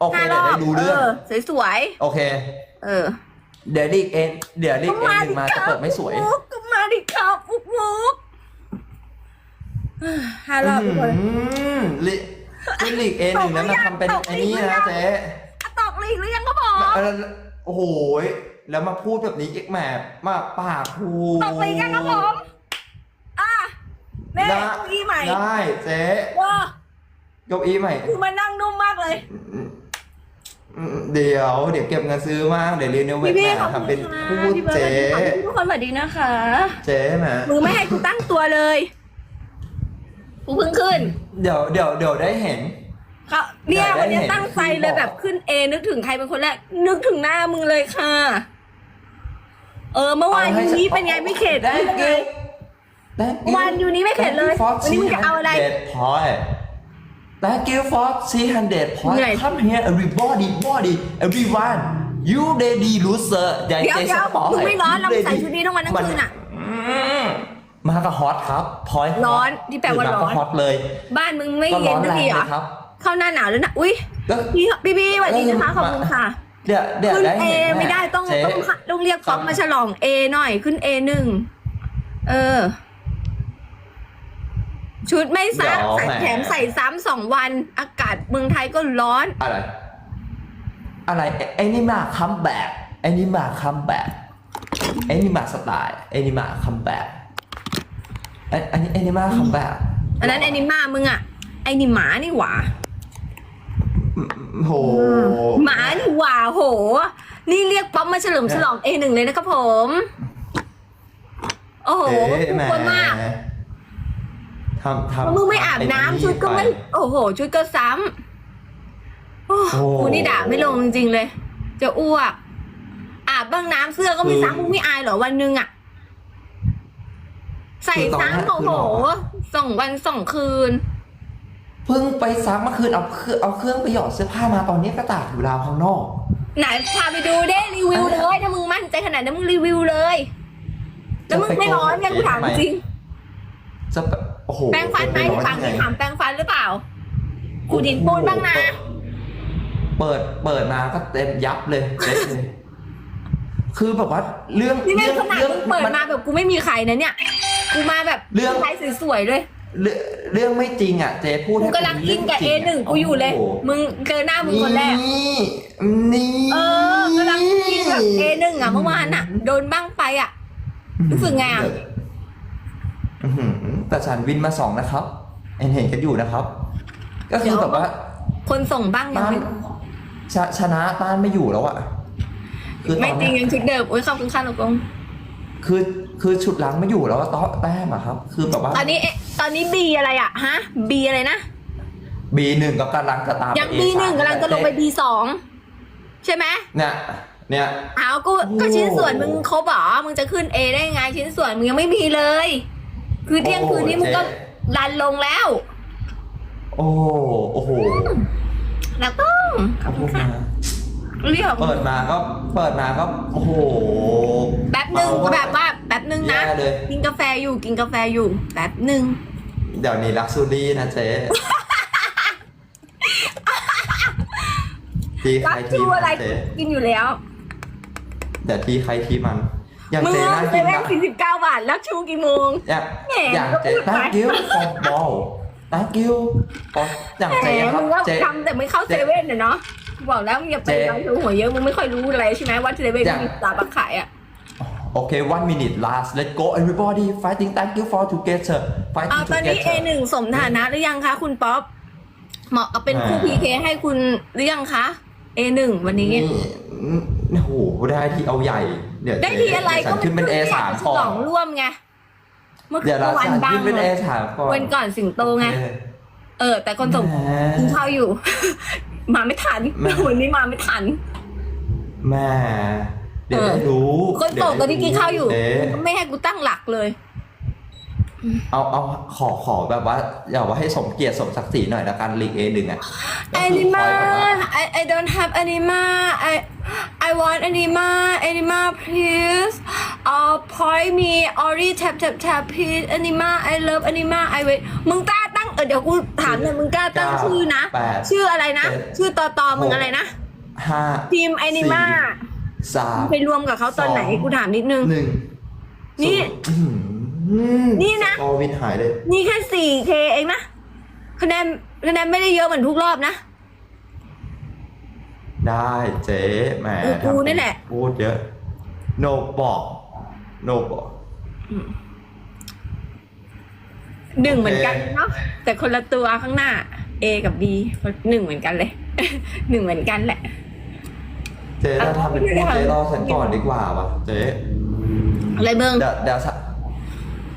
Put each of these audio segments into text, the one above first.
โอเคห้ารเดี๋ยวอได้บรู้เรื่องเออสวยโอเค ๆเออเดี๋ยวลีกเอ็นเดี๋ยวลีกเอ็นหนึ่งมาจะเปิดไม่สวย มุกก็มาดิครับมุกมุกเอ้ยห้ารอบทุกคน อืมลีขึ้นลีกเอ็นหนึ่งนั้นมาทำเป็นตกไอ้ลีกนี่หรือยันะงเจ๊อะตอกลีกหรือยังก็บอกเออโอ้โหยแล้วมาพูดแบบนี้อีกแหมมาปากพูตอกลีกยังครับผมอะแม่ได้เก้าอี้ใหม่ได้เจ๊ว้าเก้าอี้ใหม่คือมันนั่งนุ่มมากเลย อืมเดี๋ยวเดี๋ยวเก็บเงินซื้อมากเดี๋ยวเรียนเนเวทพี่แหพี่มขอบทำคุเป็นณค่ะพูดพี่เบิร์ดเจ๊สวัสดีค่ะทุกคนสวัสดีนะคะเจ๊แหมมือไม่ให้กูตั้งตัวเลยกูเพิ่งขึ้นเดี๋ยวเดี๋ยวเดี๋ยวได้เห็น เขาเนี่ยอยากได้วันนี้เห็นตั้งใจเลยคือบอกแบบขึ้นเอนึกถึงใครเป็นคนแรกนึกถึงหน้ามึงเลยค่ะ เออเมื่อวานยูนี้เป็นไงไม่เข็ดได้เป็นไงกิวได้กิววันยูนี้ไม่เข็ดเลย วันนี้มึงจะเอาอะไร300 point Thank you for 300 point เหนื่อย Come here everybody body everyone you ready loser เดี๋ยวเดี๋ยวมึงไม่ร้อนเราใส่ชุดนี้ทั้งวันทั้งคืนอะมากับฮอตครับพอยร้อนที่แปลว่าร้อนก็ฮอตเลย บ้านมึงไม่ก็เย็ร้นอนสักแรงทีเหรเลอยครับเข้าหน้าหนาวแล้วนะอุ้ยแล้วพี่พี่พี่สวัสดีนะคะขอบคุณค่ะเดี๋ยวเดี๋ยวขึ้นได้เอเห็นไม่ได้ต้องเจ๊ต้องต้องเรียกป๊อปมาฉลองเอหน่อยขึ้นเอหนึ่งเออ ชุดไม่ซักเดี๋ยวใส่แหม แถมใส่ซ้ำสองวัน อากาศเมืองไทยก็ร้อน อะไร อะไรไอ้ไอ้นี่มาคัมแบ็กไอ้นี่มาคัมแบ็กไอ้นี่มาสไตล์ไอ้นี่มาคัมแบ็กไอ้อันนี้ไอ้นี่มาคัมแบ็กอันนั้นไอ้นิมามึงอะไอ้นี่หมานี่หว่า โหหมานี่หว่าโห นี่เรียกป๊อปมาเฉลิมฉลองเอหนึ่งเลยนะครับผม โอ้โหเอ๊ะทุกแหคนมาก ทำทำมึงไม่อาบน้ำชุดก็ไม่ โอ้โห ชุดก็ซ้ำโอ้โอ้ กูนี่ด่าไม่ลงจริงๆเลย จะอ้วก อาบบ้างน้ำเสื้อก็ไม่คือซ้ำมึงไม่อายเหรอวันหนึงอะใส่คือตอนนั้นซ้ำโอ้โหคือหรอสองวันสองคืน เพิ่งไปซักเมื่อคืนเอาเครื่องเอาเครื่องไปหยอดเสื้อผ้ามาตอนนี้ก็ตากอยู่ราวข้างนอก ไหนพาไปดูได้รีวิวเลย ถ้ามึงมั่นใจขนาดนั้นมึงรีวิวเลย แล้วมึงไม่ร้อนเนี่ยกูถามจริง จะแบบ โอ้โหแปรงฟันไหมจะปร้อฟังยังที่ไงถามแปรงฟันหรือเปล่ากูดินปูนบ้างนะ เปิดเปิดมาก็เต็มยับเลยเละเลย คือแบบว่าเรื่องนี่แม่งเรื่องขนาดเรื่องมึงเปิดมาแบบกูไม่มีใครนะเนี่ยกูมาแบบเรื่องใครสวยๆเลยเรื่องเรื่องไม่จริงอะเจ๊พูดกูให้กำลังเป็อินกับเอรื่หนึ่งกูอยู่เลยโโหมึงเจอหน้ามึงคนแรก นี่นี่เออกำลังอินกับเอหนึ่งอะเมื่อวานอะ โดนบ้างไปอะ รู้สึกไงอะอื้อหือ แต่ฉันวินมาสองนะครับเห็นเห็นกันอยู่นะครับ ก็คือแบบว่า คนส่งบ้างยังต้านไม่ชะชนะต้านไม่อยู่แล้วอะคือตไม่อนจริเนี้งยยังชุดเดิมโอ้ยขอบคุณค่ะลูกกงคือคือชุดหลังไม่อยู่แล้วอะต้อแต้มอะครับ คือแบบว่าตอนนี้เอ๊ะตอนนี้บีอะไรอะฮะบีอะไรนะบีหนึ่งก็กำลังจะตามยังไปบี A3 หนึ่งกำลังจะลงไปบีสองใช่ไหมเนี่ยเนี่ยเอากูก็โอ้ชิ้นส่วนมึงครบเหรอมึงจะขึ้นเอได้ไง ชิ้นส่วนมึงยังไม่มีเลย คือเที่ยงคืนนี้มึงก็รันลงแล้ว โอ้โอ้โหแล้วต้องขอบคุณค่ะเรียกเปิดมาก็เปิดมาก็โอ้โหแป๊บหนึ่งก็แบบว่าแป๊บหนึ่งนะแย่เลยกินกาแฟอยู่กินกาแฟอยู่แป๊บหนึ่งเดี๋ยวนี้ลักซูรี่นะเจ๊ทีใครัรกทีจูมัอะไรนเจ๊กินอยู่แล้วเดี๋ยวทีใครทีมัน อย่างมึงเจ๊เอาน่าเซกินเว่นนะสี่สิบเก้าบาทแล้วชูกี่โมง อย่างแหมอย่างเจ๊ ก็พูดไป thank you for ball thank you อ๋ออย่างแหมเจ๊ครัมึบงก็เจ๊ ทำแต่ไม่เข้าเซเว่นเนยเนาะบอกแล้วมึงอย่าไปเจ๊ ร้านชูหัวเยอะมึงไม่ค่อยรู้อะไรใช่ไหมว่าเซเว่นอย่างมีตาบักขายอะ โอเค one minute last let's go everybody fighting thank you for together เอา fighting ตอนนี้ together A หนึ่งสมฐานะหรือยังคะคุณป๊อปเหมาะกับเป็นคู่ อ่า PK ให้คุณหรือยังคะ A หนึ่งวันนี้ นี่โอ้โหได้ที่เอาใหญ่ เดี๋ยวได้ทีอะไรฉัก็นขึ้นเป็น A สามฉก่อลนองร่วมไงเมื่อคืเดี๋ยวนเราวันฉันบ้างขึ้นเป็น A เลยสามก่อนวันก่อนสิงโตไงโอเคเออ แต่คนส่งแหมกินข้าวอยู่ มาไม่ทันแหม วันนี้มาไม่ทัน แม่เดี๋ยวเออได้รู้คนส่งตอนนี้กินข้าวอยู่เอ๊ะ ไม่ให้กูตั้งหลักเลย เอาเอาขอขอแบบว่าอย่าว่าให้สมเกียรติสมศักดิ์ศรีหน่อยละกันลีก A หนึ่งอะก็คือ Anima คอยแบบว่า I I don't have Anima I I want Anima Anima please uh point me Ori tap tap tap please Anima I love Anima I wait มึงกล้าตั้งอเดี๋ยวกูถามหน่อยมึงกล้าตั้งเก้าชื่อนะแปดชื่ออะไรนะเจ็ดชื่อตอตอมึงหกอะไรนะห้าทีมไอนิมาสามไปรวมกับเขาตอนไหนสองกูถามนิดนึงหนึ่งนี่ศูย์อื้อหือ นี่นะสกอร์วินหายเลย นี่แค่สี่เคเองนะคะแนนคะแนนไม่ได้เยอะเหมือนทุกรอบนะ ได้เจ๊แหมเออกูทำเป็นี่แหละ พูดเยอะ โนบอกโนบอกหนึ่งเหมือนกันโอเคเนาะแต่คนละตัวข้างหน้า A กับ B หนึ่งเหมือนกันเลย หนึ่งเหมือนกันแหละ เจ๊ถ้าทำเป็นพูดเจ๊รอฉันก่อนดีกว่าวะเจ๊อะไรเบิ้งเดี๋ยวเดี๋ยวฉัน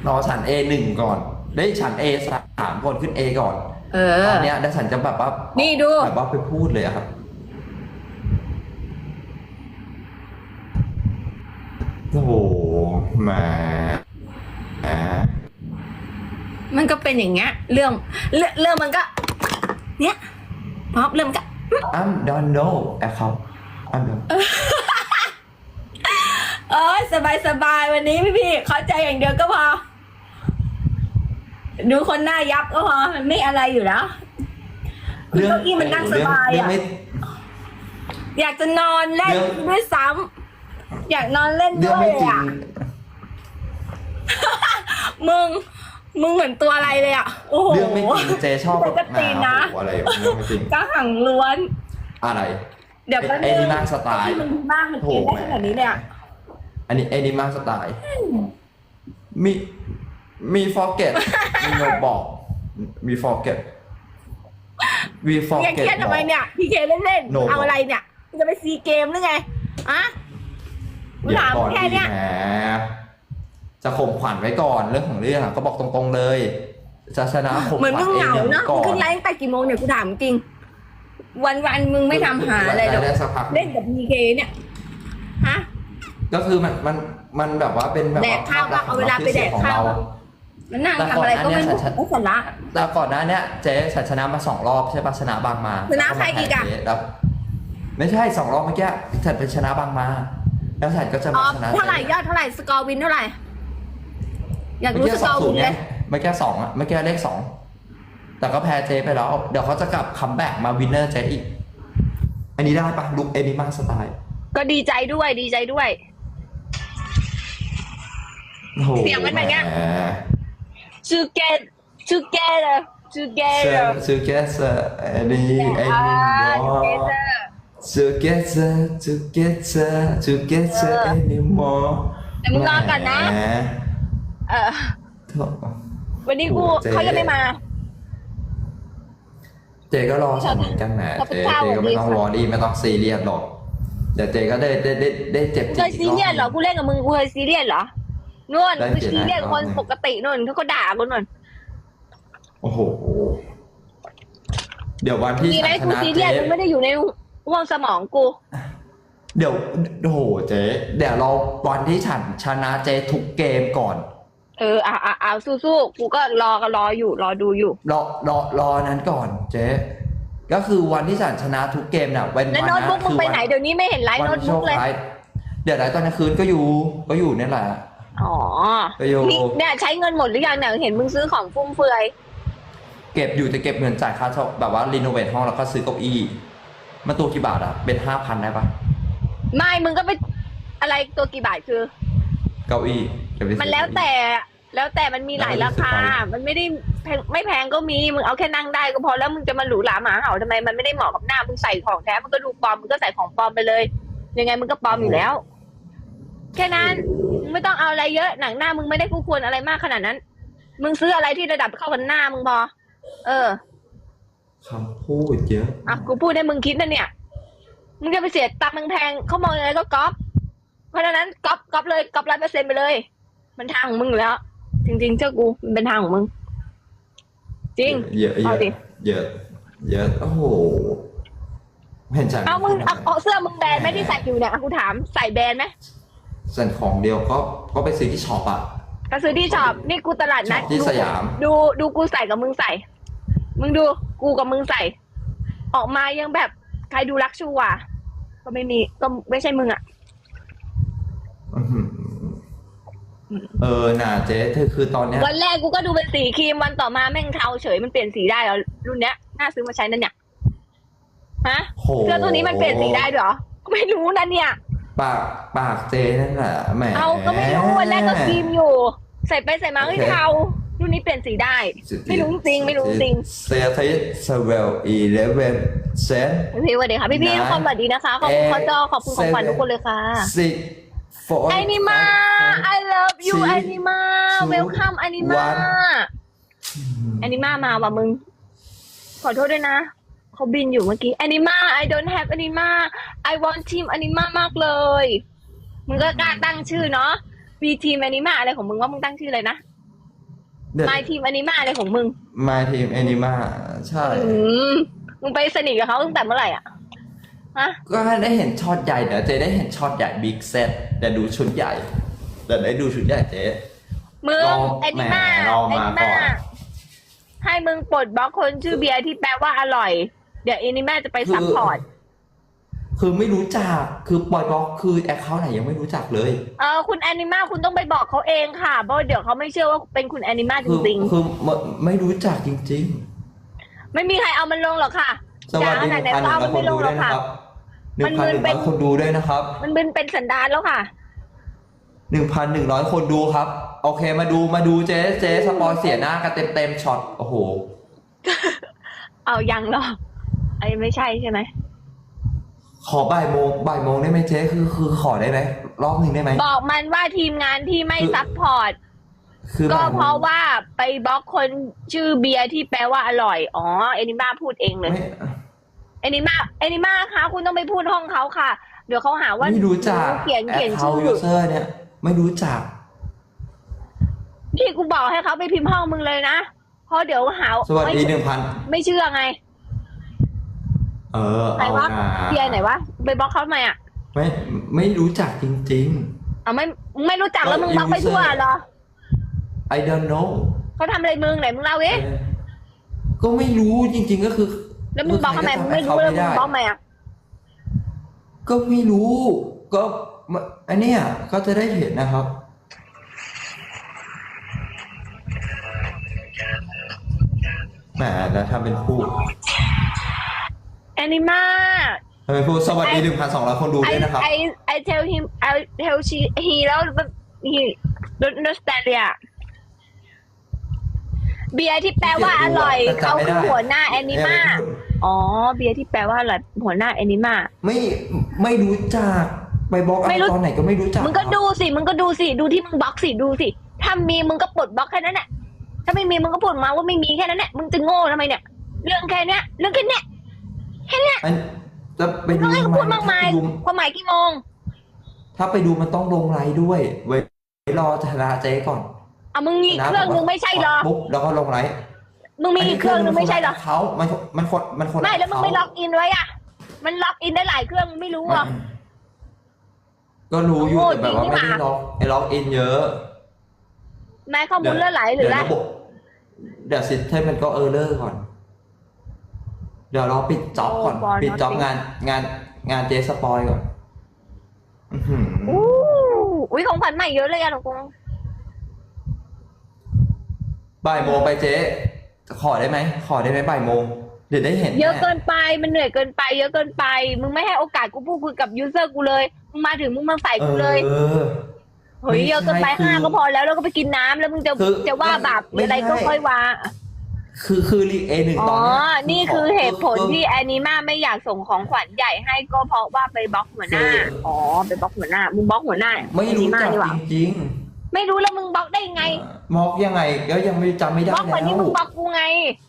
รอฉัน A หนึ่งก่อน ได้ฉัน A สามคนขึ้น A ก่อนเอตอ อนเนี้ยเดี๋ยวฉันจะแบบว่านี่ดู แบบว่าไปพูดเลยอะครับโอ้โหแหมแหมมันก็เป็นอย่างเงี้ยเรื่องเรื่องเรื่องมันก็ เนี้ยพอเรื่องมันก็ I'm don't know แอคเขา I'm don't เออสบายสบายวันนี้พี่พี่ๆเข้าใจอย่างเดียวก็พอ ดูคนหน้ายับก็พอมันไม่อะไรอยู่แล้วเก้าอี้มันนั่งสบายเรื่องอะไม่ อยากจะนอนเล่นเรื่อง ด้วยซ้ำอยากนอนเล่นเรื่ด้องวยไม่จริง อะ มึง มึงเหมือนตัวอะไรเลยอะ โอ้โห เรื่องไม่จริงเจชอบปกตินะโอ้โหอะไรวะเรื่องไม่จริงกระหังล้วน อะไร เดี๋ยวก็ไอ้นี่นั่งสไตล์มันดีมากมันเก่งได้ขนาดนี้เลยอะอันนี้ไอ้นี่มากสไตล์มี มีฟอร์เกตมีโนบอก มีฟอร์เกตมีฟอร์อย่าเกเคตรียดทำไมเนี่ย พี่เคเล่นเล่นๆ No เอาอะไรเนี่ยมึงจะไปซีเกมหรือไงอะมึงเดี๋ยวถามก่อนแค่ดีเนี้ย แหมจะข่มขวัญไว้ก่อนเรื่องของเรื่องอะก็บอกตรงๆเลย จะชนะข่มเหมือนขวัมึญงเอเหงงาเนี่ยเนาะก่มึองขึ้นนไลน์ตั้งแต่กี่โมงเนี่ยกูถามจริง วันวันๆมึงไม่ทำหาอะไรหรอกได้สักพักเล่นกับพีเคเนี่ยฮะ ก็คือมันมันมันแบบว่าเป็นแบบแดกข้าวบ้างเอาเวลาไปแดกข้าวบ้าง มันนั่งทำอะไรก็ไม่รู้ไม่สาระแต่ก่อนหน้าเนี้ยเจ๊ฉันชนะมาสองรอบใช่ปะชนะบางมาชนะใครอีกอะแล้วมาแพ้เจ๊แล้วไม่ใช่สองรอบเมื่อกี้ฉันเป็นชนะบางมา แล้วฉันก็จะอ๋อมาชนะเท่าไหร่ยอดเท่าไหร่สกอร์วินเท่าไหร่อยากเมื่อรู้กี้สสกอองร์ศูวินนย์เลไงยเมื่อกี้สองอะเมื่อกี้เลขสองแต่ก็แพ้เจ๊ไปแล้ว เดี๋ยวเขาจะกลับคัมแบ็กมาวินเนอร์เจ๊อีก อันนี้ได้ปะลุกเอนิมาสไตล์ก็ดีใจด้วยดีใจด้วยโอ้โหเสียงมันแบบเนี้ย แหม together together เซอ together ร์ซูเกสอันนี้ไอ้นี่ together together together together anymore แต่มึงรอก่อนนะแหมเออโถ่วันนี้กูโอ้เจ๊เขายังไม่มา เจก็รอฉันเหมือนกันนะขอบคุเจณค่ะเจก็ไม่ต้องสวัสดีค่ะวอรี่ไม่ต้องซีเรียสหรอกเดี๋ยวเจก็ได้ได้ได้ได้เจ็บมึงจิเคตยซีเรียสเหรอกูเล่นกับมึงกูเคยซีเรียสเหรอ นู่นได้กูเจ็บซีเรียสนะคนปกตินู่นเขาก็ด่ากูนู่นโอ้โห เดี๋ยววันที่มีไหมฉันชกูนะซีเจเรียสมึงไม่ได้อยู่ในห่วงสมองกูเดี๋ยวโอ้โหเจเดี๋ยวเราวันที่ฉันชนะเจทุกเกมก่อน เอออะอะอะสู้ๆกูก็รอก็รออยู่รอดูอยู่ รอรอรอนั้นก่อนเจ๊ก็คือวันที่ฉันชนะทุกเกมเนี่ยวันแล้ววันโน้ตบุ๊กมึงไปไหนเดี๋ยวนี้ไม่เห็นไลฟ์วัโน้ตโชบุ๊คกเลย ร้ายเดี๋ยวไหนตอนกลางคืนก็อยู่ก็อยู่เนี่ยแหละ อ๋อไปอยู่นี่เนี่ยใช้เงินหมดหรือยังเนี่ยเห็นมึงซื้อของฟุ่มเฟือย เก็บอยู่จะเก็บเงินจ่ายค่าเช่าแบบว่ารีโนเวทห้องแล้วก็ซื้อเก้าอี้มันตัวกี่บาทอะเป็นห้าพันได้ปะไม่มึงก็ไปอะไรตัวกี่บาทคือ เก้าอี้เก็บไซื้อมันแล้วแต่แล้วแต่มันมีหลายราคา มันไม่ได้แพงไม่แพงก็มีมึงเอาแค่นั่งได้ก็พอแล้วมึงจะมาหรูหราหมาเห่าทำไมมันไม่ได้เหมาะกับหน้ามึงใส่ของแท้มันก็ดูปลอมมึงก็ใส่ของปลอมไปเลย ยังไงมึงก็ปลอมอยู่แล้ว แค่นั้นมึงไม่ต้องเอาอะไรเยอะหนังหน้ามึงไม่ได้คู่ควรอะไรมากขนาดนั้น มึงซื้ออะไรที่ระดับเข้ากับหน้ามึงพอ เออคำพูดเยอะอะกูพูดให้มึงคิดนะเนี่ยมึงจะไปเสียตังค์มึงแพงเขามองยังไงก็ก๊อปเพราะฉะนั้นก๊อปก๊อปเลยก๊อปร้อยเปอร์เซ็นไปเลย มันทางของมึงอยู่แล้ว จริงๆเชื่อกูมันเป็นทางของมึง จริงเยอะเยเอาอะดิเยอะเยอะโอ้โหเห็นใจเอามึงเอาเอาเสื้อมึงแบรนด์ไหมที่ใส่อยู่เนี่ยอะกูถามใส่แบรนด์ไหม ส่วนของเดียวก็ก็ไปซื้อที่ช็อปอะก็ซื้อที่ช็อปนี่กูตลาดนัดช็อปที่สยาม ดูดูกูใส่กับมึงใส่ มึงดูกูกับมึงใส่ ออกมายังแบบใครดูรักชูอะ ก็ไม่มีก็ไม่ใช่มึงอะ อื้อหือเออน่ะเจ๊เธอคือตอนเนี้ยวันแรกกูก็ดูเป็นสีครีมวันต่อมาแม่งเทาเฉยมันเปลี่ยนสีได้เหรอรุ่นเนี้ยน่าซื้อมาใช้นั่นเนี่ยฮะโหเสื้อตัวนี้มันเปลี่ยนสีได้ด้วยเหรอไม่รู้นะเนี่ย ปากปากเจ๊นั่นแหละแหมเอาก็ไม่รู้วันแรกก็ครีมอยู่ ใส่ไปใส่มาเฮ้ยเทารุ่นนี้เปลี่ยนสีได้ ไม่รู้จริงไม่รู้จริงเซติสเวลอีเลเวนเซนพี่สวัสดีค่ะพี่พี่นะทุกคนสวัสดีนะคะขอบคุณเอ่อพ่อจอขอบคุณของขวัญ seven ทุกคนเลยค่ะสิโฟไอนิมา I love you สี่ไอนิมา two welcome ไอนิมา one ไอนิมามาว่ะมึง ขอโทษด้วยนะ เขาบินอยู่เมื่อกี้ไอนิมา I don't have ไอนิมา I want team ไอนิมามากเลย มึงก็กล้าตั้งชื่อเนาะ V team ไอนิมาอะไรของมึงว่ามึงตั้งชื่ออะไรนะ My team ไอนิมาอะไรของมึงมาทีมแอนิมาใช่ อืม มึงไปสนิทกับเขาตั้งแต่เมื่อไหร่อะ ฮะ ก็ได้เห็นช็อตใหญ่เดี๋ยวเจ๊ได้เห็นช็อตใหญ่บิ๊กเซตแต่ดูชุดใหญ่แต่ได้ดูชุดใหญ่เจ๊ มึง รอไอนิมาแหมรอไอมานิก่มาอนให้มึงปลดบล็อกคนชื่อเบียร์ที่แปลว่าอร่อย เดี๋ยวไอนิมาจะไปซัพพอร์ต คือไม่รู้จัก คือปล่อยบล็อกคือแอคเคาท์ไหนยังไม่รู้จักเลย เออคุณแอนิมาคุณต้องไปบอกเขาเองค่ะเพราะเดี๋ยวเขาไม่เชื่อว่าเป็นคุณแอนิมาจคือริงคือไม่ไม่รู้จักจริง ๆ ไม่มีใครเอามันลงหรอกค่ะๆ สวัสดีหนึ่งพันหนึ่งร้อยคนดูด้วยนะครับหนึ่งพันหนึ่งร้อยคนดูด้วยนะครับ มันเป็นเป็นสันดานแล้วค่ะ หนึ่งพันหนึ่งร้อยคนดูครับ โอเคมาดูมาดูเจ๊เจ๊สปอยเสียหน้ากันเต็มเต็มๆช็อต โอ้โห เอายังเหรอ ไอ้ไม่ใช่ใช่ไหมขอบ่ายโมงบ่ายโมงได้ไหมเจ๊คือคือขอได้ไหมรอบหนึ่งได้ไหม บอกมันว่าทีมงานที่ไม่คือ ซัพพอร์ต คือก็บ่ยโมงเพราะว่าไปบล็อกคนชื่อเบียร์ที่แปลว่าอร่อย อ๋อ เอนิมาพูดเองเลย ไม่ เอนิมาเอนิมาคะ คุณต้องไปพูดห้องเขาค่ะ เดี๋ยวเขาหาว่าไม่รู้จักเขียนแอเขียคนเคาชื่ท์ยูอเซอร์เนี่ย ไม่รู้จัก ที่กูบอกให้เขาไปพิมพ์ห้องมึงเลยนะ เพราะเดี๋ยวหาสวัสดีไม่หนึ่งพันไม่เชื่อไง เออไหนเอาวะนะเบียร์ไหนวะไปบล็อกเขาทำไมอะไม่ไม่รู้จักจริง เอาไม่มึงไม่รู้จักแล้วก็มึงบล็อกไป user ทั่วเหรอ ๆ I don't know เขาทำอะไรมึงไหนมึงเล่าเอ๊ะก็ไม่รู้จริง ๆ ก็คือแล้วมึงบล็อกทำไมมึงไม่รู้ใคแล้วก็มึงจำบล็อกทำไมอะก็ไม่รู้ ก็อันเนี้ยก็จะได้เห็นนะครับ แหมแล้วทำเป็นพูด แอนิมาทำเป็นพูดสวัสดีหนึ่งพันสองร้อยคนดูไอด้วยนะครับไอไอ tell him I tell she he แล้ว he don't understand เลยอะเบียร์ที่แปลว่าอร่อยแต่เขาจำไม่คือได้หัวหน้าแอนิมาอ๋อ เบียร์ที่แปลว่าอร่อยหัวหน้าแอนิมา ไม่ไม่รู้จักไปบล็อกอะไม่ไรรู้ ตอนไหนก็ไม่รู้จักมึงก็ดูสิ มึงก็ดูสิ ดูที่มึงบล็อกสิ ดูสิ ถ้ามีมึงก็ปลดบล็อกแค่นั้นแหละถ้าไม่มีมึงก็พูดมาว่าไม่มีแค่นั้นแหละมึงจะโง่ทำไมเนี่ย เรื่องแค่เนี้ย เรื่องแค่เนี้ยแค่เนี้ยอันจะไปต้ดูองให้ทำเขาไมพูดมากมายถ้าไปดูความหมายกี่โมง ถ้าไปดูมันต้องลงไลน์ด้วย ไว้รอชนะเจ๊ก่อนอะมึงมีอีกเครื่องนึงไม่ใช่เหรอ ปุ๊บแล้วก็ลงไลน์มึงมีอีกเครื่องนึงไม่ใช่เหรอ เขามันมันคนมันคนไม่แล้วมึงไม่ล็อกเอินไว้อะ มันล็อกอินได้หลายเครื่องมึงไม่รู้ขาเหรอ ก็รู้อยู่โง่แต่แบบว่าจริงนี่ไม่ได้หว่าล็อกไอ้ล็อกอินเยอะแม้ข้อมูลเลื่อนไหลหรืออะไรเดี๋ยวระบบเดี๋ยวซิสเทมมันก็เออร์เลอร์ก่อน เดี๋ยวรอปิดจ็อบก่อน โอ้บอลปิดจ็อบ not งานงานงานเจสปอยก่อนอื้อหืออู้อุ้ยของขวัญใหม่เยอะเลยอะหลวงกงบ่ายโมงไปเจ๊ขอได้ไหมขอได้ไหมบ่ายโมงเดี๋ยวได้เห็นเยอะแน่เกินไปมันเหนื่อยเกินไป เยอะเกินไป มึงไม่ให้โอกาสกูพูดคุยกับยูเซอร์กูเลยมึงมาถึงมึงมาใส่กูเลยเออ เฮ้ยไม่ใช่เยอะเกินไปคือห้าก็พอแล้วแล้วก็ไปกินน้ำแล้วมึงจะคือจะว่าบาปหรืออะไรไม่ใช่ ก็ค่อยว่า คือคือลีกเอหนึ่งอ๋ตออนเนี้ยนี่คือเหตุผลคือที่แอนิมาไม่อยากส่งของขวัญใหญ่ให้ก็เพราะว่าไปบล็อกหัวหน้าคืออ๋อไปบล็อกหัวหน้า มึงบล็อกหัวหน้า ไม่รู้แอนิจักนี่หว่าจริงไม่รู้แล้วมึงบล็อกได้ไงๆมอกยังไงก็ยังไม่จำไม่ได้บล็อกแล้วันนี้วมึงบล็อกกูไง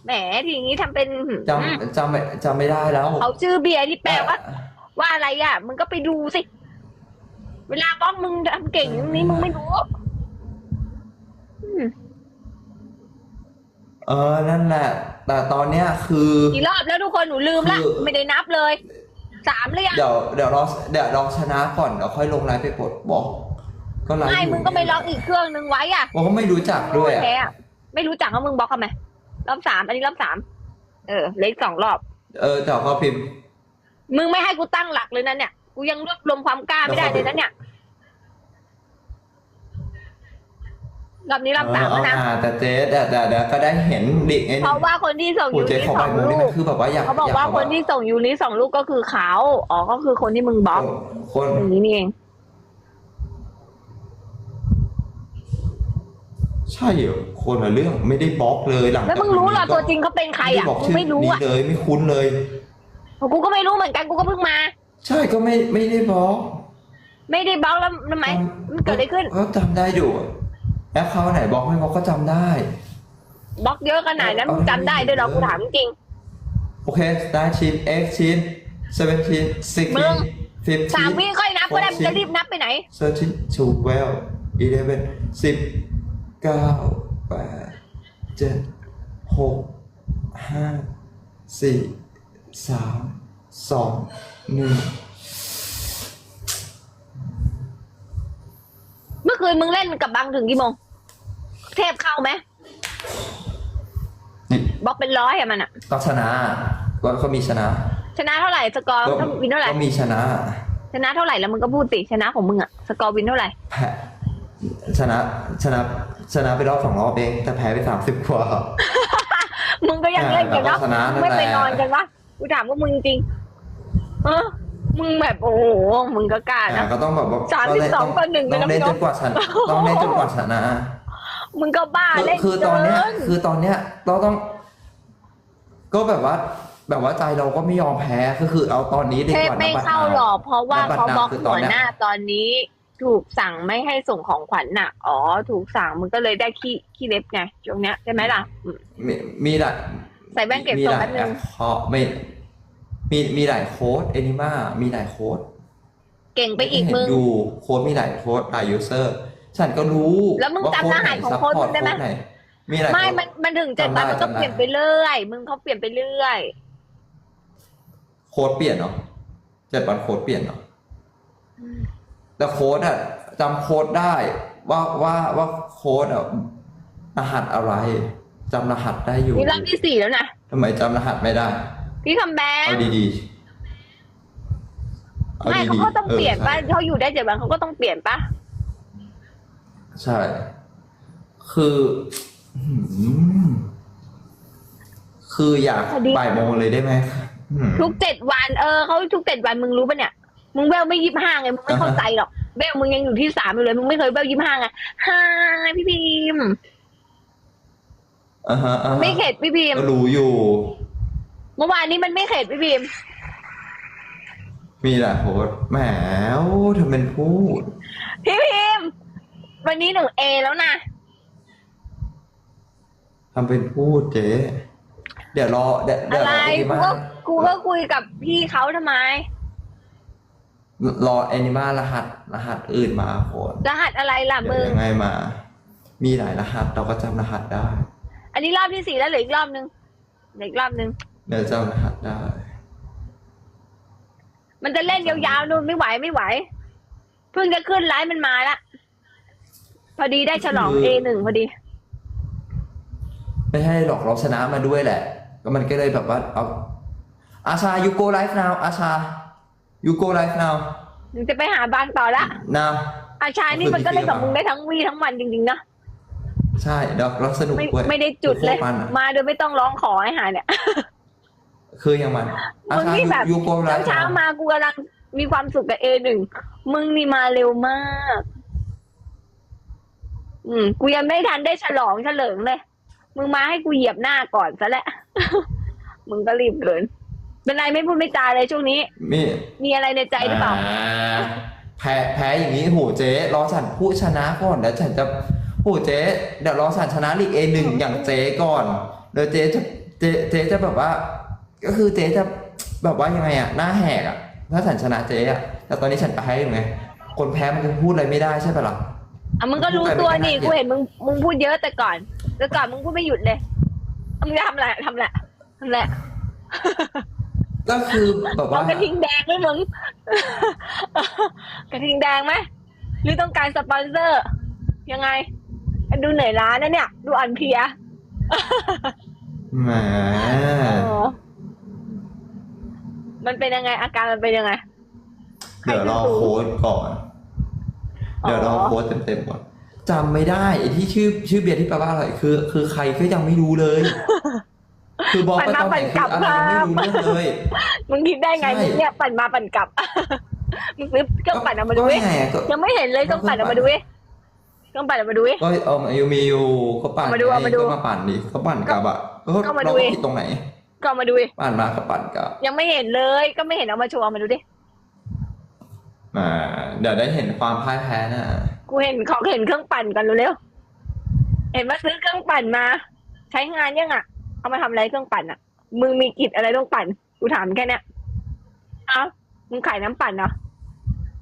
แหมทีนี้ทำเป็นจอืมำจำไม่จำไม่ได้แล้วเอาชื่อเบียร์ที่แปลว่า ว่าอะไรอะ มึงก็ไปดูสิ เวลาบล็อกมึงทำเก่งอย่างนี้มึงไม่รู้อืม เออ นั่นแหละ แต่ตอนเนี้ยคือ กี่รอบแล้วทุกคนหนูลืมละ คือ ไม่ได้นับเลยสามเลยอะเดี๋ยวเดี๋ยวเราเดี๋ยวลองชนะก่อนเดี๋ยวค่อยลงไลน์ไปปลดบอก ก็ไลน์ไม่อยู่มึงก็ไปล็อกอีกเครื่องนึงไว้อะผมก็ไม่รู้จักด้วยอะแท้อะไม่รู้จักว่ามึงบล็อกทำไมรอบสามอันนี้รอบสามเออเล็กสองรอบ เออเดี๋ยวก็พิมพ์ มึงไม่ให้กูตั้งหลักเลยนะเนี่ย กูยังรวบรวมความกล้าไม่ได้เลยนะเนี่ย รอบนี้รอบสามเอแล้วอนะเอามาแต่เจ๊แต่แต่แต่ก็ได้เห็นดิไอ้เพราะว่าคนที่ส่งโอ้ยูเจ๊ริขอสใบองมือลูได้ไหมกคือแบบว่าอยากเขาบอกยว่าเคนที่ส่งยูริสองลูกก็คือเขาอ๋อก็คือคนที่มึงบล็อกคนอย่างนี้นี่เอง ใช่เหรอคนละเรื่องไม่ได้บล็อกเลยหลังแล้วมึงรู้เหรอตัวจริงเขาเป็นใครอะไม่ได้บอกกูชื่อไม่รู้นี้อะ เลยไม่คุ้นเลย กูก็ไม่รู้เหมือนกันกูก็เพิ่งมา ใช่ก็ไม่ไม่ได้บล็อกไม่ได้บล็อกแล้วทำไมมันเกิดอะไรขึ้น ก็จำได้อยู่ แอปเขาไหนบล็อกไม่บล็อกก็จำได้ บล็อกเยอะขนาดนั้นมึงจำได้ด้วยเหรอกูถามจริง โอเคได้ชิ้น x ชิ้น seventeen มึง sixteen สาม fifteen วิค่อยนับก็ได้มึงจะรีบนับไปไหน thirteen twelve eleven สิบเก้าแปดเจ็ดหกห้าสี่สามสองหนึ่งเมื่อคืนมึงเล่นกับบังถึงกี่โมง เทพเข้าไหมนี่บล็อกเป็นร้อยอะมันอะก็ชนะก็ก็มีชนะ ชนะเท่าไหร่สกอร์ก็ถ้าวินเท่าไหร่ก็มีชนะ ชนะเท่าไหร่แล้วมึงก็พูดสิชนะของมึงอะสกอร์วินเท่าไหร่แพ้ชนะชนะชนะไปรอบสองรอบเองแต่แพ้ไปสามสิบกว่ามึงก็ยังเล่นกันเนาะแต่ก็ชนะนั่นแหละไม่ไปนอนกันวะกูถามว่ามึงจริง เออมึงแบบโอ้โหมึงก็กล้านะอ่าก็ต้องแบบว่าสามสิบสองต่อหนึ่งต้องเล่นเลยนะจนกว่าชนะต้องเล่นจนกว่าชนะ มึงก็บ้าคือเล่นคือตอนเนี้ยเกินคือตอนเนี้ยเราต้อง ก็แบบว่า แบบว่าใจเราก็ไม่ยอมแพ้ก็คือเอาตอนนี้ดีเทกพว่าไม่นะบัตรเข้าหรอกเพราะว่าบัตรเขาบล็อกคือตหัอนวเนี้ยหน้าตอนนี้ ถูกสั่งไม่ให้ส่งของขวัญน่ะ อ๋อ ถูกสั่งมึงก็เลยได้ขี้ขี้เล็บไงช่วงเนี้ยใช่ไหมล่ะอืมมีมีหลายใส่แว่นเก็บมีทรงหลายแป๊บนึงเพราะไม่มีมีหลายโค้ดเอนิมามีหลายโค้ดเก่งไปอีกเห็นมึง อยู่โค้ดมีหลายโค้ดหลายยูเซอร์ ฉันก็รู้แล้วมึงว่าจำรหัสของโค้ดมึงได้ไหมหนมีหลายไม่โค้ดมันมันถึงเจ็ดจำได้วันมันก็จำได้เปลี่ยนไปเรื่อย มึงเขาเปลี่ยนไปเรื่อย โค้ดเปลี่ยนเนาะเจ็ดวันโค้ดเปลี่ยนเนาะแต่โค้ดอะจำโค้ดได้ ว่าว่าว่าโค้ดอะรหัสอะไรจำรหัสได้อยู่นี่รอบที่สี่แล้วนะทำไมจำรหัสไม่ได้ พี่คำแบงเอาดีๆเอาไม่ดีเขาๆก็ต้องเปลี่ยนป่ะออเขาอยู่ได้เจ็ดวันเขาก็ต้องเปลี่ยนป่ะ ใช่ คืออื้อหือคืออยากพอดี บ่ายโมงเลยได้ไหมอื้อหือทุกเจ็ดวันเออเขาทุกเจ็ดวันมึงรู้ป่ะเนี่ย มึงเวลไม่ยี่ห้าไงมึงไม่เข้าใจหรอกเวลมึงยังอยู่ที่สามอยู่เลยมึงไม่เคยเวลยี่ห้าไงฮ่าพี่พิมพ์อ่าฮะอ่าฮะไม่เข็ดพี่พิมพ์ก็รู้อยู่ เมื่อวานนี้มันไม่เข็ดพี่พิมพ์มีแหละโหดแหมทำเป็นพูดพี่พิมพ์ วันนี้หนึ่งเอแล้วนะ ทำเป็นพูดเจ๊เดี๋ยวรอเดี๋ยวเดี๋อะยวไรรอแอนิกูมาก็ กูก็คุยกับพี่เขาทำไม รอแอนิมารหัส รหัสอื่นมาโหดรหัสอะไรล่ะเดี๋มึยวง ยังไงมา มีหลายรหัสเราก็จำรหัสได้ อันนี้รอบที่สี่แล้วเหลืออีกรอบนึงเหลืออีกรอบนึง เดี๋ยวจำรหัสได้ มันจะเล่นยาวๆนู่นไม่ไหวไม่ไหว เพิ่งจะขึ้นไลฟ์มันมาละ พอดีได้ฉลอง A หนึ่งพอดี ไม่ให้หรอกเราชนะมาด้วยแหละ ก็มันก็เลยแบบว่าเอาอาชา you go live now อาชา you go live now มึงจะไปหาบางต่อละ now อาชายนี่มันก็เล่นกับมึงได้ทั้งวีทั้งวันจริงๆนะใช่เดี๋ยวเราสนุกไม่ด้วยไม่ได้จุดเลยโคตรมันอะมาโดยไม่ต้องร้องขอให้หาเนี่ย คืออย่างมันอามึงชานี่แบบ you go เช้า live เช้า now ๆมากูกำลังมีความสุขกับ A หนึ่งมึงนี่มาเร็วมาก อืมกูยังไม่ทันได้ฉลองเฉลิงเลย มึงมาให้กูเหยียบหน้าก่อนซะแหละ มึงก็รีบเกิน เป็นไรไม่พูดไม่จาเลยช่วงนี้ มีมีอะไรในใจหรือเปล่าาแพ้แพ้อย่างนี้โหเจ๊รอฉันผู้ชนะก่อนเดี๋ยวฉันจะโหเจ๊เดี๋ยวรอฉันชนะลีกเอหนึ่งอย่างเจ๊ก่อนเดี๋ยวเจ๊จะเจ๊เจ๊จะแบบว่า ก็คือเจ๊จะแบบว่ายังไงอะหน้าแหกอะถ้าฉันชนะเจ๊อะแต่ตอนนี้ฉันแพ้อยู่ไงคนแพ้มันจะพูดอะไรไม่ได้ใช่ปะล่ะ อะมึงก็รู้ตัวนี่กูเห็นมึงมึงพูดเยอะแต่ก่อน แต่ก่อนมึงพูดไม่หยุดเลยอะมึงจะทำอะไรทำแหละทำแหละก็คือแบบเอาว่ากระทิงแดงไหมมึงกระทิงแดงไหมหรือต้องการสปอนเซอร์ ยังไง ดูเหนื่อยล้านะเนี่ย ดูอ่อนเพลียแหมเออมันเป็นยังไงอาการมันเป็นยังไงเดี๋ยวรอโค้ดก่อน เดี๋ยวรอโค้ดเต็มๆก่อนจำไม่ได้ไอ้ที่ชื่อชื่อเบียร์ที่แปลว่าอะไรคือ คือใครก็ยังไม่รู้เลย คือบอกไปตอนไหนคืออะไรยังไม่รู้เรื่องเลยมึงคิดได้ไงใช่มึงเนี่ยปั่นมาปั่นกลับมึงซื้อเครื่องปั่นเอามาดูก็ดิไงก็ยังไม่เห็นเลยเครื่องปั่นเอามาดูดิเครื่องปั่นเอามาดูดิก็เอามาอยู่มีอยู่ก็ปั่นเอามาดูเอามาดูก็มาปั่นดิก็ปั่นกลับอะก็เอามาดูเราก็ดิผิดตรงไหน ก็เอามาดูดิปั่นมาก็ปั่นกลับยังไม่เห็นเลย ก็ไม่เห็นเอามาโชว์เอามาดูดิ อ่าเดี๋ยวได้เห็นความพ่ายแพ้นะกูเห็นเขาเห็นเครื่องปั่นกันเร็วๆเห็นว่าซื้อเครื่องปั่นมา ใช้งานยังอะ เอามาทำอะไรเครื่องปั่นอะ มึงมีกิจอะไรต้องปั่น กูถามแค่เนี้ยเอ้ามึงขายน้ำปั่นเหรอ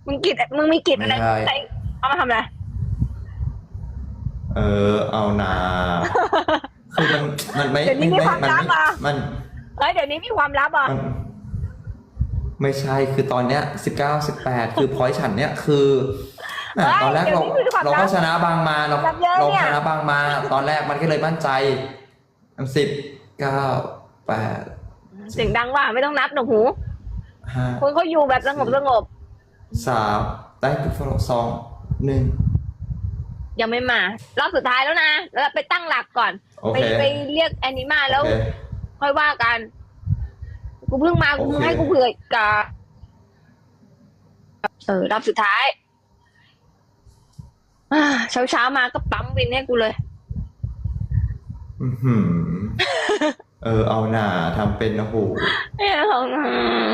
มึงกิจมึงมีกิจอะไรใช้เอามาทำอะไร เออ เอานาคือมันมันไม่เดี๋ยวนี้มีความมัลับอะ มันเฮ้ยเดี๋ยวนี้มีความลับอะมัน ไม่ใช่คือตอนเนี้ยสิบเก้าสิบแปดคือพอยฉันเนี้ยคืออะเฮ้ยตอนแรกเราเดี๋ยวนี้คือความเราก็ลับชนะบางมาเราลับเยอะเราเนี่ย ชนะบางมา ตอนแรกมันก็เลยมั่นใจสิบเก้าแปดเสียงดังว่าไม่ต้องนับหนวกหู ห้าคนเขาอยู่แบบสงบสงบสามได้ปุ๊บสองหนึ่งยังไม่มารอบสุดท้ายแล้วนะแล้วไปตั้งหลักก่อน โอไปเคไปเรียกแอนิมาแล้วโอเคค่อยว่ากัน กูเพิ่งมา กูเพิ่งโอเคให้กูเผื่อกับเออรอบสุดท้ายเช้าเช้าๆมาก็ปั๊มวินให้กูเลยอื้อหือเออ เอาหน่าทำเป็นโอ้โหเอ้ยของอืม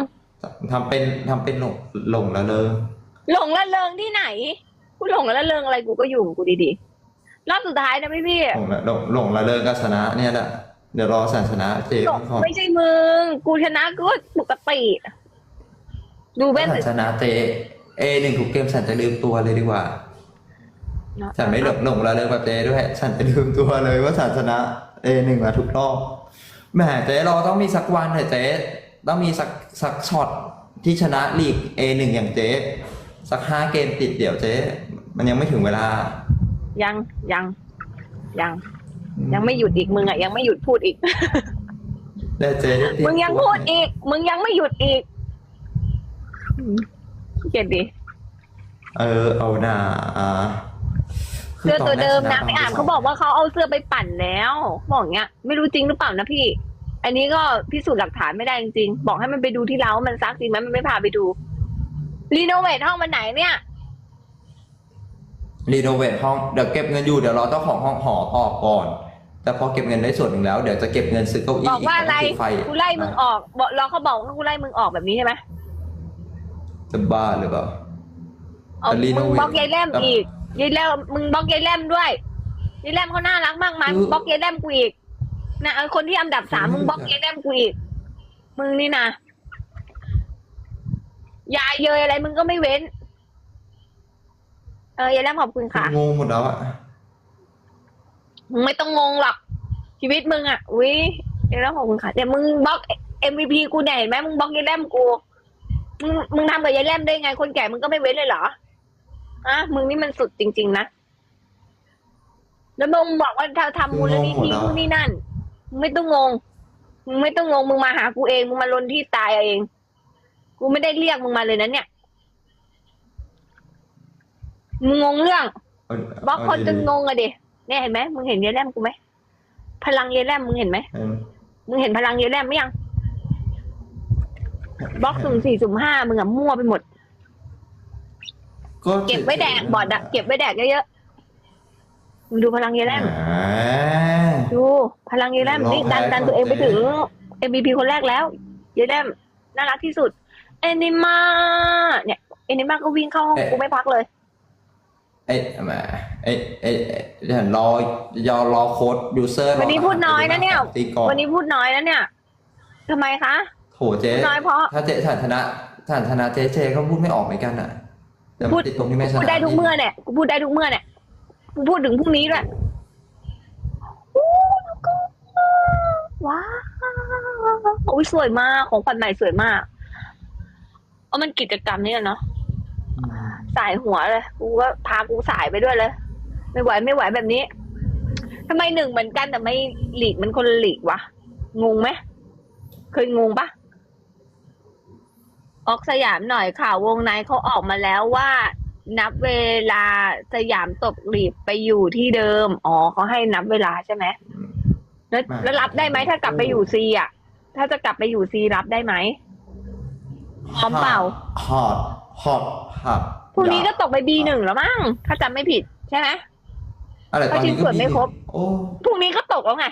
ทำเป็นทำเป็นหลงหลงละเลยหลงละเริงที่ไหน กูหลงละเริงอะไรกูก็อยู่ของกูดีๆรอบสุดท้ายนะพี่พี่หลงละหลงหลงละเลยก็ชนะเนี่ยแหละ เดี๋ยวรอสันชนะเจ๊หลงก่อนไม่ใช่มึง กูชนะกูปกติ ดูเว้นถ้าฉันชนะเจ๊เอหนึ่งทุกเกมฉันจะลืมตัวเลยดีกว่าฉันไม่หลงหลงละเลยแบบเจ๊ด้วยฉันจะลืมตัวเลยว่าฉันชนะเอหนึ่งมาทุกรอบแหมเจ๊เราต้องมีสักวันเถอะเจ๊ต้องมีสักสักช็อตที่ชนะลีกเอหนึ่งอย่างเจ๊สักห้าเกมติดเดี๋ยวเจ๊มันยังไม่ถึงเวลา ยังยังยัง ยังไม่หยุดอีกมึงอะยังไม่หยุดพูดอีกแล้วเจ๊ได้เตรีมึงยังตัวพูดอีก มึงยังไม่หยุดอีกอืมเกลียดดิเออเอาหน่าอ่าคืเสื้อตตัวแรเดิมชนะไม่อ่านเขาบอกว่าเขาเอาเสื้อไปปั่นแล้วบอกอย่างเงี้ย ไม่รู้จริงหรือเปล่านะพี่ อันนี้ก็พิสูจน์หลักฐานไม่ได้จริงๆบอกให้มันไปดูที่เล้ามันซักจริงไหมมันไม่พาไปดูรีโนเวทห้องมันไหนเนี่ยรีโนเวทห้องเดี๋ยวเก็บเงินอยู่เดี๋ยวรอเจ้าของห้องหอออกก่อน แต่พอเก็บเงินได้ส่วนหนึ่งแล้ว เดี๋ยวจะเก็บเงินซื้อเก้าอี้บอกว่าอะไรกบไฟกูไล่มึงออกบอกรอเขาบอกว่ากูไล่มึงออกแบบนี้ใช่ไหมจะบ้าหรือเปล่าเอาแต่รีโนมึงเวทบล็อกยายแลมอีกยายแลมมึงบล็อกยายแลมด้วยยายแลมเขาน่ารักมากมันคือบล็อกยายแลมกูอีกนะเอาคนที่อันดับสามคือมึงบล็อกยายแลมกูอีกมึงนี่นะยายเยยอะไรมึงก็ไม่เว้น เออยายแลมขอบคุณค่ะงงหมดแล้วอะมึง ไม่ต้องงงหรอกชีวิตมึงอะอุ้ยยายแลมขอบคุณค่ะแต่มึงบล็อก MVP กูเนี่ยเห็นไหมมึงบล็อกยายแลมกูมึงมึงทำกับยายแลมได้ไง คนแก่มึงก็ไม่เว้นเลยเหรออะมึงนี่มันสุดจริง ๆ นะแล้วมึงบอกว่าถ้าทำมูลนิธินู่นนี่นั่นมึงไม่ต้องงงมึงไม่ต้องงงมึงมาหากูเองมึงมาลนที่ตายเอาเองกูไม่ได้เรียกมึงมาเลยนะเนี่ยมึงงงเรื่องเอาบล็อกคนเาจะดีงงอะดิ เนี่ยเห็นไหมมึงเห็นเยายแลมกูไหมพลังเยายแลมมึงเห็นไหมๆเออมึงเห็นพลังเยายแลมไหมยังบล็อกสุ่มสี่สุ่มห้ามึงอะมั่วไปหมดก็เก็บไว้แดกบอดอะเก็บไว้แดกเยอะๆมึงดูพลังเยายแลมอ่าดูพลังเยายแลมร้องนี่ดันไห้ดันก่อนตัวเองไปเจ๊ถึง MVP คนแรกแล้ว เยายแลมน่ารักที่สุดเอนิมาเนี่ยเอนิมาก็วิ่งเข้าห้องกูไม่พักเลย เอ้ยแหมเอ้ยเอ้ยเอ้ยเดี๋ยวรอยอรอโค้ดยูเซอร์วันนี้พูดน้อยนะเนี่ย ตีก่อนวันนี้พูดน้อยนะเนี่ยทำไมคะโถเจ๊พูดน้อยเพราะถ้าเจ๊ฐานชนะฐานชนะเจ๊เจ๊ก็พูดไม่ออกเหมือนกันอะแต่พูพูดดติดตรงที่ไม่ชนะพูดได้ทุกเมื่อเนี่ยกูพูดได้ทุกเมื่อเนี่ยกูพูดถึงพรุ่งนี้ด้วยอู้ว้าวโอ้ยสวยมากของขวัญใหม่สวยมากเอามันกิจกรรมนี่แหละเนาะอืมสายหัวเลย กูก็พากูสายไปด้วยเลย ไม่ไหวไม่ไหวแบบนี้ทำไมหนึ่งเหมือนกันแต่ไม่หลีกมันคนละหลีกวะงงไหมเคยงงปะออกสยามหน่อยข่าววงในเขาออกมาแล้วว่า นับเวลาสยามตกหลีบไปอยู่ที่เดิม อ๋อเขาให้นับเวลาใช่ไหมแล้วไม่แล้วรับได้ไหมถ้ากลับไปอยู่ซีอะ ถ้าจะกลับไปอยู่ซีรับได้ไหมพร้อมเปล่าฮอตฮอตฮับพรุ่งนี้ก็ตกไปบีหนึ่งแล้วมั้งถ้าจำไม่ผิดใช่ไหม อะไรตอนนี้เพราะชิ้นส่วนไม่ครบโอ้พรุ่งนี้ก็ตกแล้วไง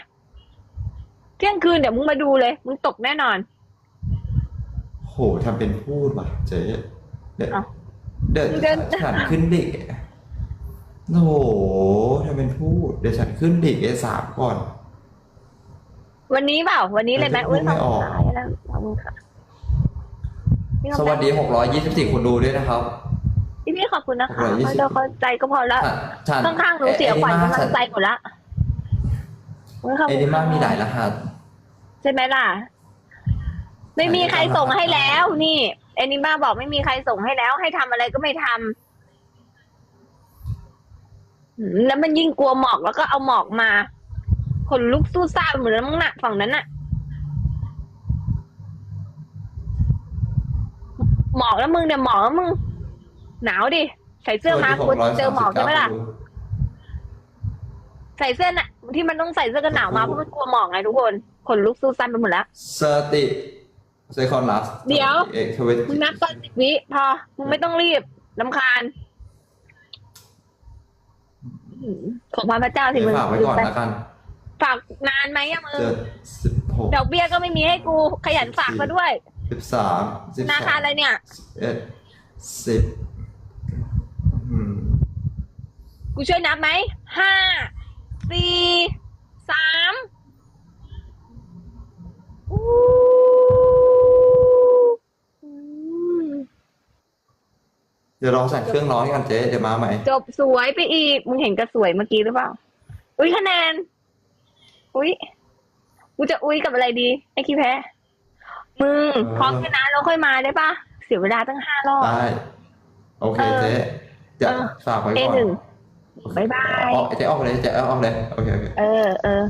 เที่ยงคืนเดี๋ยวมึงมาดูเลย มึงตกแน่นอน โหทำเป็นพูดว่ะ เจ๊เดี๋ยวเอ้าเดี๋ยวเดินฉันขึ้นเด็กโอ้โหทำเป็นพูด เดี๋ยวฉันขึ้นเด็กเอสามก่อน วันนี้เปล่า วันนี้เลยไหมเออจะพูดไม่ออกยขบคุณแล้วขอบคุณค่ะพี่สวัสดี624คนดูด้วยนะครับ พี่พี่ขอบคุณนะคะ620เราเข้าใจก็พอละฉันข้างๆหนูเสียขวัญกำลังใจหมดละโยขบเอคุณนิมามีหลายรหัสใช่ไหมล่ะ ไม่มีใครส่งให้แล้ว นี่เอนิมาบอกไม่มีใครส่งให้แล้ว ให้ทำอะไรก็ไม่ทำอืมแล้วมันยิ่งกลัวหมอกแล้วก็เอาหมอกมาขนลุกสู้ซ่าไปหมดแล้วมั้งน่ะฝั่งนั้นน่ะ หมอกแล้วมึงเนี่ยหมอกแล้วมึง หนาวดิ ใส่เสื้อมากลัวเจอหมอกใช่ไหมล่ะ ใส่เสื้อน่ะที่มันต้องใส่เสื้อกันหนาวมาเพราะมันกลัวหมอกไงทุกคนขนลุกสู้ซ่านไปหมดแล้วสติเซคอนลัสเดี๋ยวเอกเวทมึงนับตอนสิบวิพอมึงไม่ต้องรีบลำคาญอืมของพระพระเจ้าสิมึงฝากไว้ก่อนแล้วกันฝากนานไหมอะมึงเจ็ดสิบหกดอกเบี้ยก็ไม่มีให้กูขยันฝากซะด้วยสิบสามสิบธสนาองคารอะไรเนี่ยสิบเอ็ดสิบอืม กูช่วยนับไหม ห้า สี่ สามอู้อืมเดี๋ยวรอสั่งเครื่องร้อนกันเจ๊เดี๋ยวมาใหม่ จบสวยไปอีก มึงเห็นกระสวยเมื่อกี้หรือเปล่า อุ้ยคะแนน อุ้ย กูจะอุ้ยกับอะไรดี ไอ้ขี้แพ้ มึงเออ พร้อมกันนะเราค่อยมาได้ปะเสียเวลาตั้งห้ารอบ ได้ โอเคเออเจ๊จะเออ ฝากไว้เอก่อนหนึ่ง บายบายอ๋อเจ๊ออกเลยเจ๊ออกเลยโอเคโอเคเออเออ